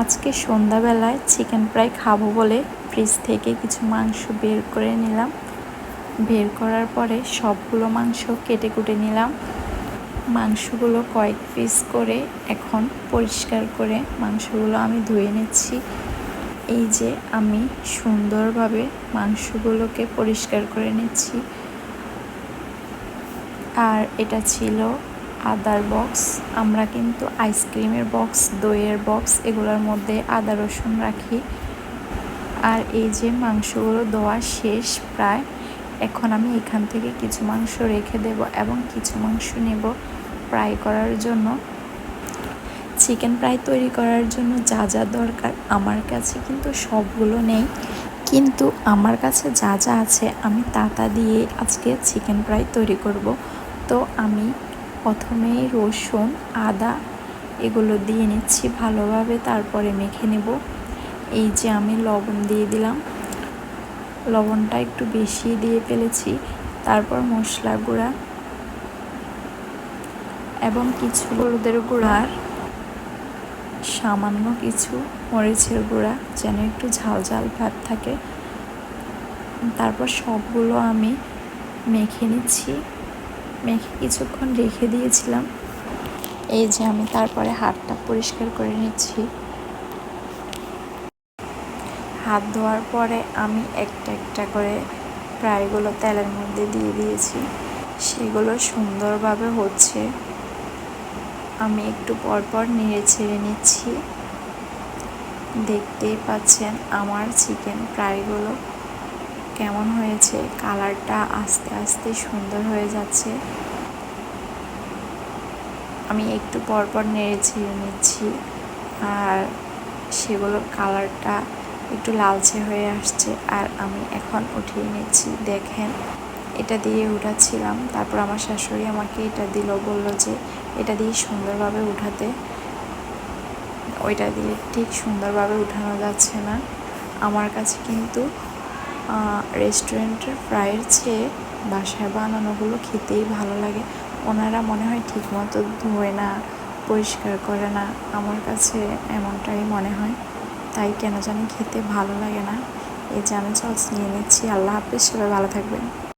আজকে সন্ধ্যাবেলায় chicken fry খাব বলে ফ্রিজ থেকে কিছু মাংস বের করে নিলাম। বের করার পরে সবগুলো মাংস কেটে কুটে নিলাম। মাংসগুলো কয়েক পিস করে এখন পরিষ্কার করে মাংসগুলো আমি ধুয়ে নিচ্ছি। এই যে আমি সুন্দরভাবে মাংসগুলোকে পরিষ্কার করে নিচ্ছি। আর এটা ছিল আদার বক্স, আমরা কিন্তু আইসক্রিমের বক্স, দইয়ের বক্স, এগুলোর মধ্যে আদা রসুন রাখি। আর এই যে মাংসগুলো দেওয়া শেষ প্রায়, এখন আমি এখান থেকে কিছু মাংস রেখে দেব এবং কিছু মাংস নেব ফ্রাই করার জন্য। চিকেন ফ্রাই তৈরি করার জন্য যা যা দরকার আমার কাছে কিন্তু সবগুলো নেই। কিন্তু আমার কাছে যা যা আছে আমি তা তা দিয়ে আজকে চিকেন ফ্রাই তৈরি করব। তো আমি প্রথমেই রসুন, আদা এগুলো দিয়ে নিচ্ছি ভালোভাবে, তারপরে মেখে নেব। এই যে আমি লবণ দিয়ে দিলাম। লবণটা একটু বেশি দিয়ে ফেলেছি। তারপর মশলা গুঁড়া এবং কিছু হলুদের গুঁড়ার সামান্য কিছু মরিচের গুঁড়া, যেন একটু ঝাল ঝাল ভাত থাকে। তারপর সবগুলো আমি মেখে নিচ্ছি। মেখে কিছুক্ষণ রেখে দিয়েছিলাম। এই যে আমি তারপরে হাতটা পরিষ্কার করে নিচ্ছি। হাত ধোয়ার পরে আমি একটা একটা করে ফ্রাইগুলো তেলের মধ্যে দিয়ে দিয়েছি। সেগুলো সুন্দরভাবে হচ্ছে। আমি একটু পরপর নেড়ে ছেড়ে নিচ্ছি। দেখতেই পাচ্ছেন আমার চিকেন ফ্রাইগুলো কেমন হয়েছে? কালারটা আস্তে আস্তে সুন্দর হয়ে যাচ্ছে। আমি একটু পরপর নেড়ে ছেড়ে নিচ্ছি। আর সেগুলোর কালারটা একটু লালচে হয়ে আসছে। আর আমি এখন উঠিয়ে নিচ্ছি। দেখেন, এটা দিয়ে উঠাচ্ছিলাম। তারপর আমার শাশুড়ি আমাকে এটা দিল, বলল যে এটা দিয়ে সুন্দরভাবে উঠাতে। ওইটা দিয়ে ঠিক সুন্দরভাবে উঠানো যাচ্ছে না। আমার কাছে কিন্তু রেস্টুরেন্টের ফ্রাইয়ের চেয়ে বাসায় বানানোগুলো খেতেই ভালো লাগে। ওনারা মনে হয় ঠিকমতো ধোয় না, পরিষ্কার করে না। আমার কাছে এমনটাই মনে হয়। তাই কেন জানি খেতে ভালো লাগে না। এই যে আমি সস নিয়ে নিচ্ছি। আল্লাহ হাফিজ, সবাই ভালো থাকবেন।